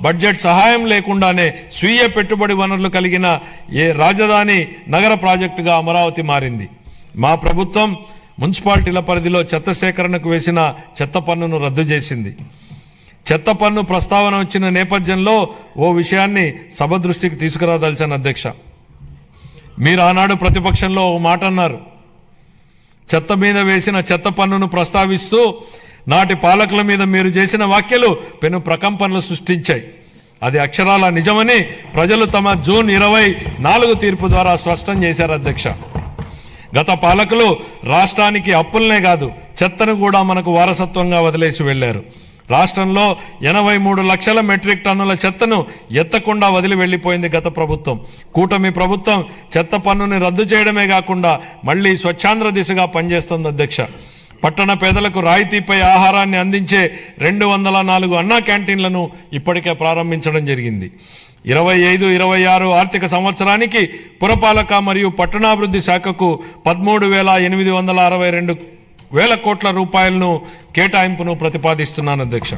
Budget సహాయం లేకుండానే స్వీయ పెట్టుబడి వనరులు కలిగిన ఏ రాజధాని నగర ప్రాజెక్టుగా అమరావతి మారింది. మా ప్రభుత్వం మున్సిపాలిటీల పరిధిలో చెత్త సేకరణకు వేసిన చెత్త పన్నును రద్దు చేసింది. చెత్త పన్ను ప్రస్తావన వచ్చిన నేపథ్యంలో ఓ విషయాన్ని సభ దృష్టికి తీసుకురాదలిచాను అధ్యక్ష. మీరు ఆనాడు ప్రతిపక్షంలో ఓ మాట అన్నారు చెత్త మీద వేసిన చెత్త పన్నును ప్రస్తావిస్తూ నాటి పాలకుల మీద మీరు చేసిన వ్యాఖ్యలు పెను ప్రకంపనలు సృష్టించాయి. అది అక్షరాల నిజమని ప్రజలు తమ జూన్ ఇరవై నాలుగు తీర్పు ద్వారా స్పష్టం చేశారు అధ్యక్ష. గత పాలకులు రాష్ట్రానికి అప్పులనే కాదు చెత్తను కూడా మనకు వారసత్వంగా వదిలేసి వెళ్ళారు రాష్ట్రంలో ఎనభై మూడు లక్షల మెట్రిక్ టన్నుల చెత్తను ఎత్తకుండా వదిలి వెళ్ళిపోయింది గత ప్రభుత్వం. కూటమి ప్రభుత్వం చెత్త పన్నుని రద్దు చేయడమే కాకుండా మళ్ళీ స్వచ్ఛాంధ్ర దిశగా పనిచేస్తుంది అధ్యక్ష. పట్టణ పేదలకు రాయితీపై ఆహారాన్ని అందించే రెండు వందల నాలుగు అన్నా క్యాంటీన్లను ఇప్పటికే ప్రారంభించడం జరిగింది. ఇరవై ఐదు ఇరవై ఆరు ఆర్థిక సంవత్సరానికి పురపాలక మరియు పట్టణాభివృద్ధి శాఖకు పదమూడు వేల ఎనిమిది వందల అరవై రెండు వేల కోట్ల రూపాయలను కేటాయింపును ప్రతిపాదిస్తున్నాను అధ్యక్ష.